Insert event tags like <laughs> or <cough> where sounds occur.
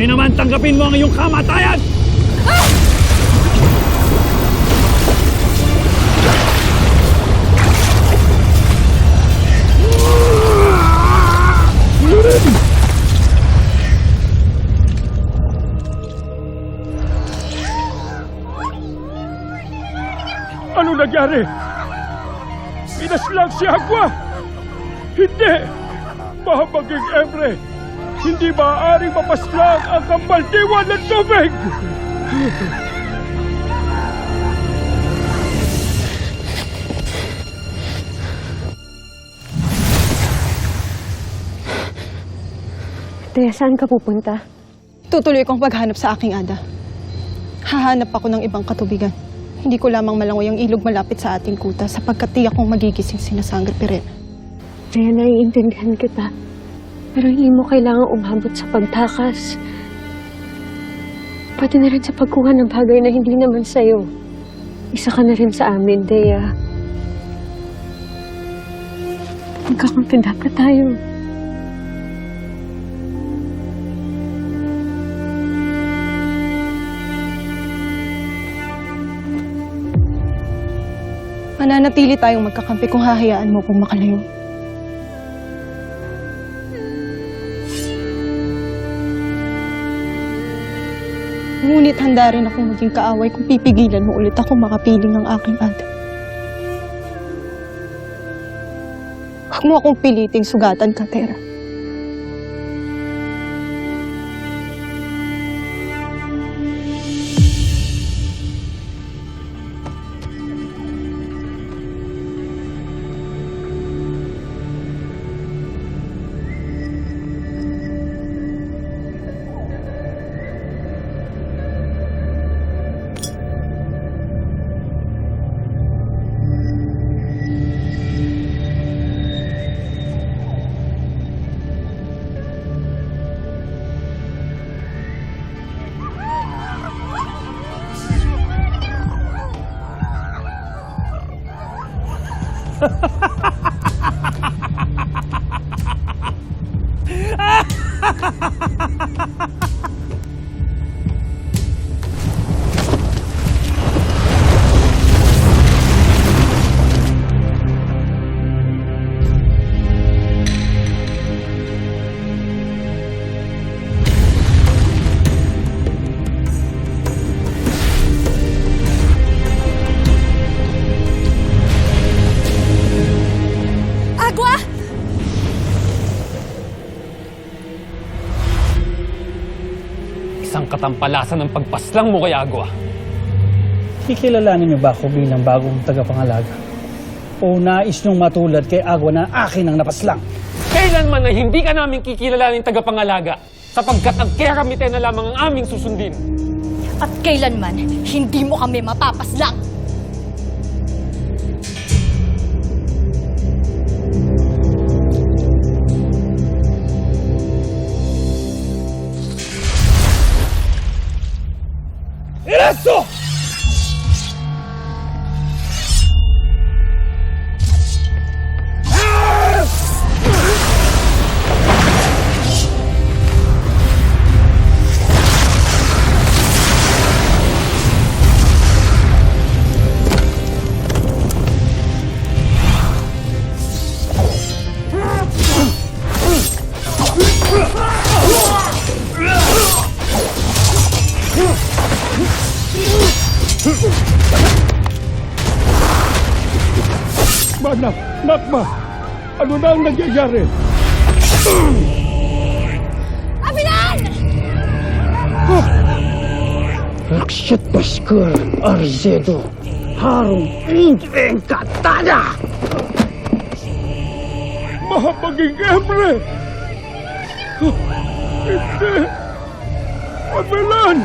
Ngayon naman, tanggapin mo ang iyong kamatayan! Ano nangyari? Pinaslang si Agua! Hindi! Mahabaging Emre! Hindi maaaring mapaslang ang kamaldiwan ng tubig! Taya, saan ka pupunta? Tutuloy kong paghanap sa aking ada. Hahanap ako ng ibang katubigan. Hindi ko lamang malangoy ang ilog malapit sa ating kuta sapagkat tiyak kong magigising si Sangre Pirena. Taya, naiintindihan kita. Pero hindi mo kailangang umabot sa pagtakas. Pwede na rin sa pagkuha ng bagay na hindi naman sa'yo. Isa ka na rin sa amin, Dea. Magkakampi dapat tayo. Mananatili tayong magkakampi kung hahayaan mo kong makalayo. Ngunit handa rin akong maging kaaway kung pipigilan mo ulit ako makapiling ng aking ada. Huwag mo akong piliting sugatan ka, Tera. Agua! <laughs> Isang katampalasan ng pagpaslang mo kay Agua. Kikilalanin niyo ba ako bilang bagong tagapangalaga? O nais niyong matulad kay Agwa na akin ang napaslang? Kailanman na hindi ka namin kikilalanin tagapangalaga sapagkat ang keramite na lamang ang aming susundin. At kailanman, hindi mo kami mapapaslang! 이랬어! Manap, Nakma! Ano na ang nangyayari? Abinan! Raksyat Baskar Arzedo Harong Engkatada! Mahabaging Emre! Hindi! Abelan!